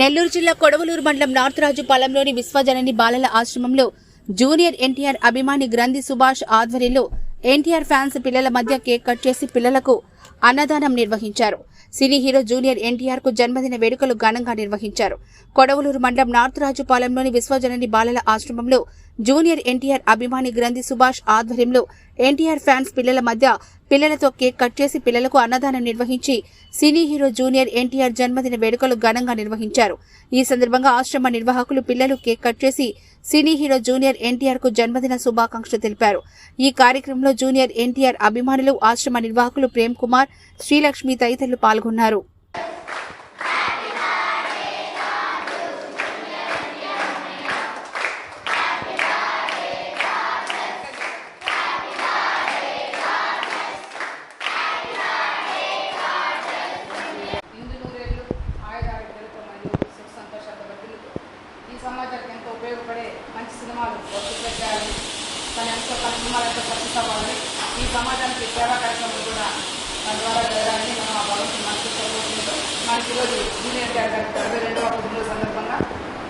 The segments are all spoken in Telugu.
నెల్లూరు జిల్లా కొడవలూరు మండలం నార్తరాజు పాలెంలోని విశ్వజనని బాలల ఆశ్రమంలో జూనియర్ ఎన్టీఆర్ అభిమాని గ్రంథి సుభాష్ ఆధ్వర్యంలో ఎన్టీఆర్ ఫ్యాన్స్ పిల్లల మధ్య కేక్ కట్ చేసి పిల్లలకు అన్నదానం నిర్వహించారు. సినీ హీరో జూనియర్ ఎన్టీఆర్కు జన్మదిన వేడుకలు ఘనంగా నిర్వహించారు. కొడవలూరు మండలం నార్తరాజు పాలెంలోని విశ్వజనని బాలల ఆశ్రమంలో జూనియర్ ఎన్టీఆర్ అభిమాని గ్రంథి సుభాష్ ఆధ్వర్యంలో ఎన్టీఆర్ ఫ్యాన్స్ పిల్లల మధ్య పిల్లలతో కేక్ కట్ చేసి పిల్లలకు అన్నదానం నిర్వహించి సినీ హీరో జూనియర్ ఎన్టీఆర్ జన్మదిన వేడుకలు ఘనంగా నిర్వహించారు. ఈ సందర్భంగా ఆశ్రమ నిర్వాహకులు పిల్లలు కేక్ కట్ చేసి సినీ హీరో జూనియర్ ఎన్టీఆర్కు జన్మదిన శుభాకాంక్షలు తెలిపారు. ఈ కార్యక్రమంలో జూనియర్ ఎన్టీఆర్ అభిమానులు ఆశ్రమ నిర్వాహకులు ప్రేమ్ కుమార్ శ్రీలక్ష్మి తదితరులు పాల్గొన్నారు. కుటుంబాలు సినిమాలు వచ్చేయాలి తను ఎంతో తన సినిమాలు ఎంతో సక్సెస్ ఈ సమాజానికి సేవా కార్యక్రమం కూడా తన ద్వారా జరగాలని మనం ఆ భగవంతుని మనసు కోరుకుంటూ మనకి ఈరోజు జూనియర్ గారి గారి రెండవ పుట్టినరోజు సందర్భంగా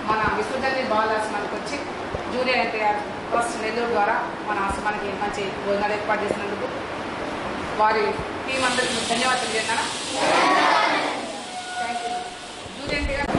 మన విశ్వజని బాలాశ్రమానికి వచ్చి జూనియర్ ఎన్టీఆర్ ట్రస్ట్ నెల్లూరు ద్వారా మన ఆశ్రమానికి మంచి భోజనాలు ఏర్పాటు చేసినందుకు వారి టీం అందరికీ ధన్యవాదాలు చేస్తాను థ్యాంక్ యూ జూనియర్ ఎన్టీఆర్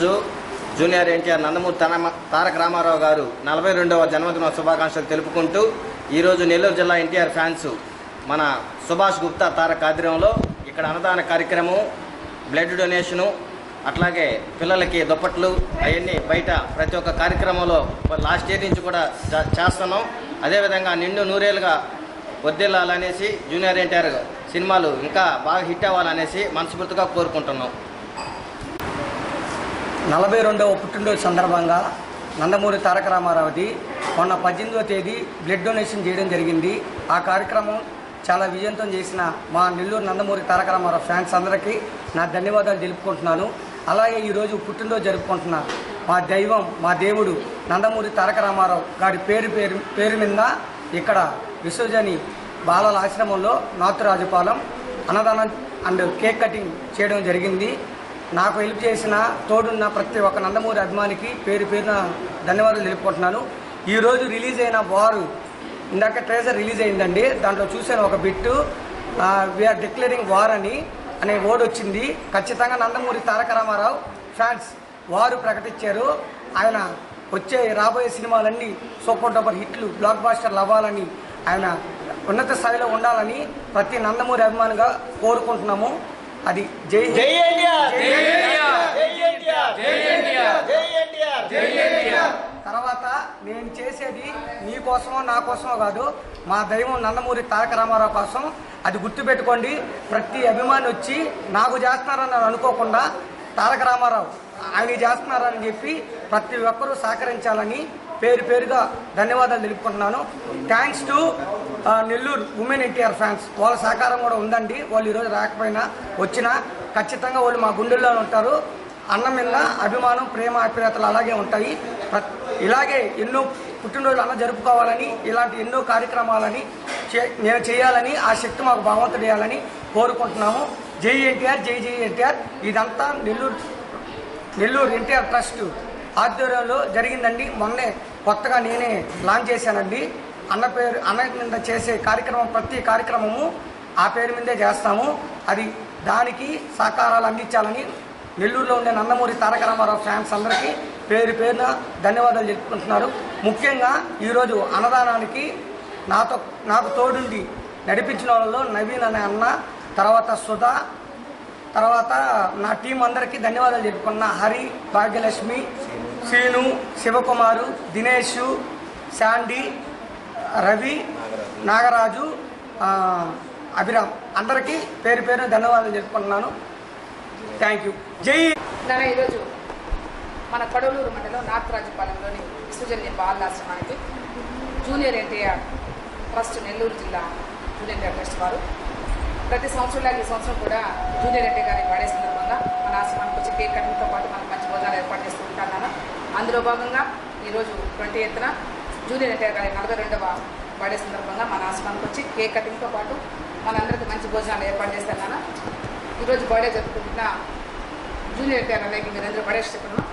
రోజు జూనియర్ ఎన్టీఆర్ నందమూరి తన తారక రామారావు గారు నలభై రెండవ జన్మదిన శుభాకాంక్షలు తెలుపుకుంటూ ఈరోజు నెల్లూరు జిల్లా ఎన్టీఆర్ ఫ్యాన్స్ మన సుభాష్ గుప్తా తారక ఆధ్వర్యంలో ఇక్కడ అన్నదాన కార్యక్రమం బ్లడ్ డొనేషను అట్లాగే పిల్లలకి దుప్పట్లు అవన్నీ బయట ప్రతి ఒక్క కార్యక్రమంలో లాస్ట్ ఇయర్ నుంచి కూడా చేస్తున్నాం. అదేవిధంగా నిండు నూరేళ్ళుగా వర్దిల్లాలనేసి జూనియర్ ఎన్టీఆర్ సినిమాలు ఇంకా బాగా హిట్ అవ్వాలనేసి మనస్ఫూర్తిగా కోరుకుంటున్నాం. నలభై రెండవ పుట్టినరోజు సందర్భంగా నందమూరి తారక రామారావుది మొన్న పద్దెనిమిదవ తేదీ బ్లడ్ డొనేషన్ చేయడం జరిగింది. ఆ కార్యక్రమం చాలా విజయంతం చేసిన మా నెల్లూరు నందమూరి తారక రామారావు ఫ్యాన్స్ అందరికీ నా ధన్యవాదాలు తెలుపుకుంటున్నాను. అలాగే ఈరోజు పుట్టినరోజు జరుపుకుంటున్న మా దైవం మా దేవుడు నందమూరి తారక రామారావు గారి పేరు పేరు పేరు మీద ఇక్కడ విశ్వజని బాలల ఆశ్రమంలో నాతురాజుపాలెం అన్నదానం అండ్ కేక్ కటింగ్ చేయడం జరిగింది. నాకు హెల్ప్ చేసిన తోడున్న ప్రతి ఒక్క నందమూరి అభిమానికి పేరు పేరున ధన్యవాదాలు తెలుపుకుంటున్నాను. ఈరోజు రిలీజ్ అయిన వారు ఇందాక ట్రేజర్ రిలీజ్ అయిందండి. దాంట్లో చూశాను ఒక బిట్టు వీఆర్ డిక్లేరింగ్ వార్ అని అనే ఓడ్ వచ్చింది. ఖచ్చితంగా నందమూరి తారక రామారావు ఫ్యాన్స్ వారు ప్రకటించారు. ఆయన వచ్చే రాబోయే సినిమాలన్నీ సూపర్ డూపర్ హిట్లు బ్లాక్ బాస్టర్లు అవ్వాలని ఆయన ఉన్నత స్థాయిలో ఉండాలని ప్రతి నందమూరి అభిమానిగా కోరుకుంటున్నాము. అది జై జై తర్వాత నేను చేసేది నీ కోసమో నా కోసమో కాదు మా దైవం నందమూరి తారక రామారావు కోసం. అది గుర్తుపెట్టుకోండి ప్రతి అభిమాని వచ్చి నాకు చేస్తున్నారని అనుకోకుండా తారక రామారావు ఆయన చేస్తున్నారని చెప్పి ప్రతి ఒక్కరూ సహకరించాలని పేరు పేరుగా ధన్యవాదాలు తెలుపుకుంటున్నాను. Thanks to Nellore women NTR fans వాళ్ళ సహకారం కూడా ఉందండి. వాళ్ళు ఈరోజు రాకపోయినా వచ్చినా ఖచ్చితంగా వాళ్ళు మా గుండెల్లో ఉంటారు. అన్నం మీద అభిమానం ప్రేమ ఆప్యాయతలు అలాగే ఉంటాయి. ఇలాగే ఎన్నో పుట్టినరోజులు అన్న జరుపుకోవాలని ఇలాంటి ఎన్నో కార్యక్రమాలని నేను చేయాలని ఆ శక్తి మాకు భగవంతుడు చేయాలని కోరుకుంటున్నాము. జై ఎన్టీఆర్ జై జై ఎన్టీఆర్. ఇదంతా నెల్లూరు నెల్లూరు ఎన్టీఆర్ ట్రస్ట్. ఆధ్వర్యంలో జరిగిందండి. మొన్నే కొత్తగా నేనే లాంచ్ చేశానండి. అన్న పేరు అన్న మీద చేసే కార్యక్రమం ప్రతి కార్యక్రమము ఆ పేరు మీదే చేస్తాము. అది దానికి సహకారాలు అందించాలని నెల్లూరులో ఉండే నందమూరి తారక రామారావు ఫ్యాన్స్ అందరికీ పేరు పేరున ధన్యవాదాలు చెప్పుకుంటున్నారు ముఖ్యంగా ఈరోజు అన్నదానానికి నాతో నాకు తోడుండి నడిపించిన వాళ్ళలో నవీన్ అనే అన్న తర్వాత సుధా తర్వాత నా టీం అందరికీ ధన్యవాదాలు చెప్పుకున్న హరి భాగ్యలక్ష్మి శ్రీను శివకుమారు దినేష్ శాండీ రవి నాగరాజు అభిరామ్. అందరికీ పేరు పేరు ధన్యవాదాలు చెప్పుకుంటున్నాను. థ్యాంక్ యూ జై ఇలానే ఈరోజు మన కడలూరు మండలం నాగరాజుపాలెంలోని రాజపాలెంలోని విశ్వజన్య బాలాశ్రమానికి జూనియర్ ఎన్టీఆర్ ట్రస్ట్ నెల్లూరు జిల్లా జూనియర్ ఎన్టీఆర్ ట్రస్ట్ వారు. ప్రతి సంవత్సరంలో ఈ సంవత్సరం కూడా జూనియర్ ఎన్టీ గారిని వాడే సందర్భంగా మన ఆశ్రమానికి వచ్చి కేక్ కటింగ్తో పాటు మనకు మంచి భోజనాలు ఏర్పాటు చేస్తూ ఉంటాను అందులో భాగంగా ఈరోజు ట్వంటీ ఎయిత్న జూనియర్ ఎన్టీఆర్ గారి నలభై రెండవ బర్త్డే సందర్భంగా మన ఆశ్రమానికి వచ్చి కేక్ కటింగ్తో పాటు మనందరికీ మంచి భోజనాలు ఏర్పాటు చేస్తాను ఈరోజు బర్త్డే జరుపుకుంటున్న జూనియర్ ఎన్టీఆర్ గారికి మీరందరూ బర్త్డే చెప్పడం